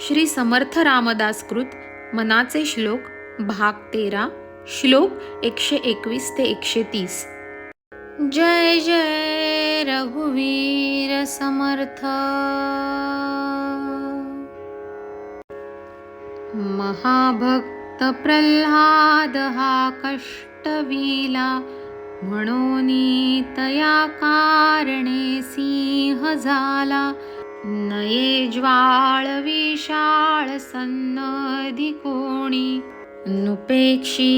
श्री समर्थ रामदास कृत मनाचे श्लोक भाग तेरा श्लोक एकशे एकवीस ते एकशे तीस. जय जय रघुवीर समर्थ. महाभक्त प्रल्हाद हा कष्टविला म्हणून तया कारणे सिंह झाला. नये ज्वाळ विशाळ सन्नधी कोणी नुपेक्षी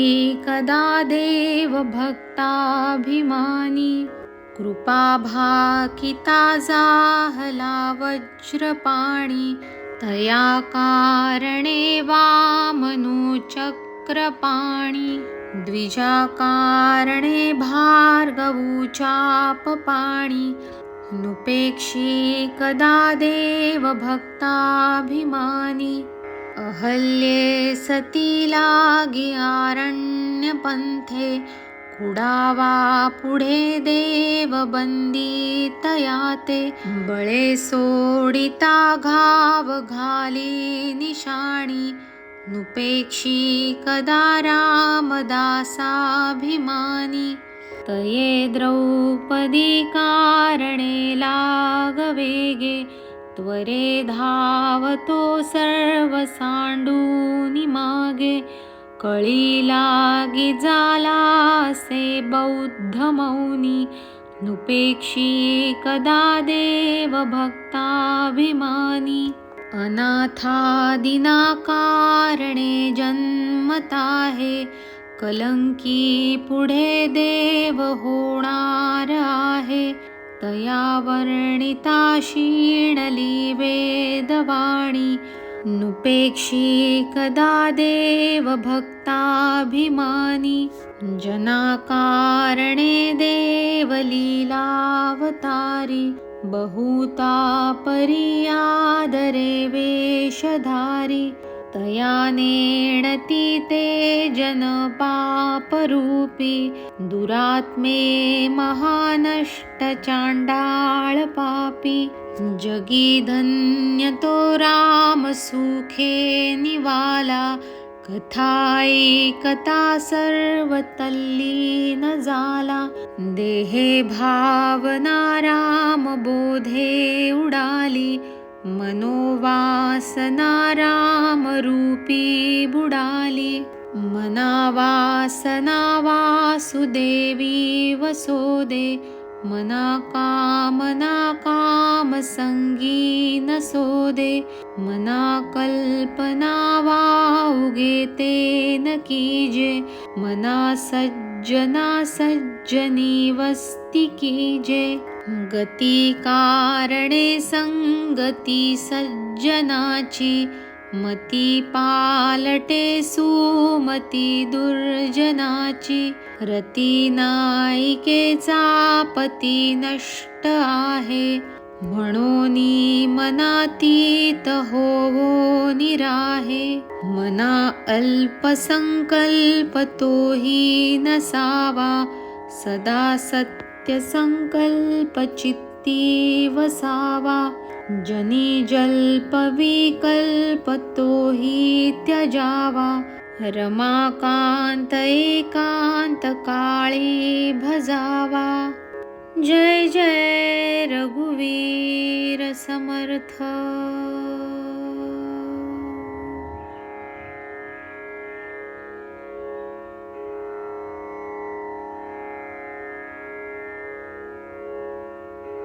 कदा देव भक्ताभिमानी। कृपा भाकिता जाहला वज्रपाणी तया कारणे वामनुचक्रपाणी द्विजाकारणे भार्गवूचापपाणी नुपेक्षी कदा देव भक्ताभिमानी अहल्ये सती लागी आरण्यपंथे कुडावा पुढे देव बंदितया ते घाव घाली निशाणी नुपेक्षी कदा रामदासाभिमानी तये द्रौपदी कारणे लागवेगे त्वरे धावतो सर्व सांडूनी मागे. कळी लागी जाला बौद्ध मौनी नुपेक्षी कदा देव भक्ताभिमानी. अनाथादिना कारणे जन्मताहे कलंकी पुढे देव होणार आहे तया वर्णिता शीणली वेदवाणी नुपेक्षी कदा देव भक्ताभिमानी जनाकारणे देवलीलावतारी बहुता परियादरे वेशधारी तया नेणती ते जन पापरूपी दुरात्मे महानष्ट चांडाळ पापी जगी धन्य तो राम सुखे निवाला कथाई कथा सर्व तल्लीन झाला देहे भावना राम बोधे उडाली मनोवासना रामरूपी बुडाली। मनावासना वासुदेवी वसोदे। मना कामना कामसंगी नसोदे मना कल्पना वाउगे ते न कीजे। मना सज्जना सज्जनी वस्ती कीजे गती कारणे संगती सज्जनाची मती पालटे सुमती दुर्जनाची रती नायिकेचा पती नष्ट आहे म्हणून मनातीत होवो निराहे मना अल्पसंकल्प तोही नसावा सदा सत्य संकल्प चित्ती वसावा जनी जल्प विकल्प तोही त्यजावा रमाकांत एकांत काळी भजावा जय जय रघुवीर समर्थ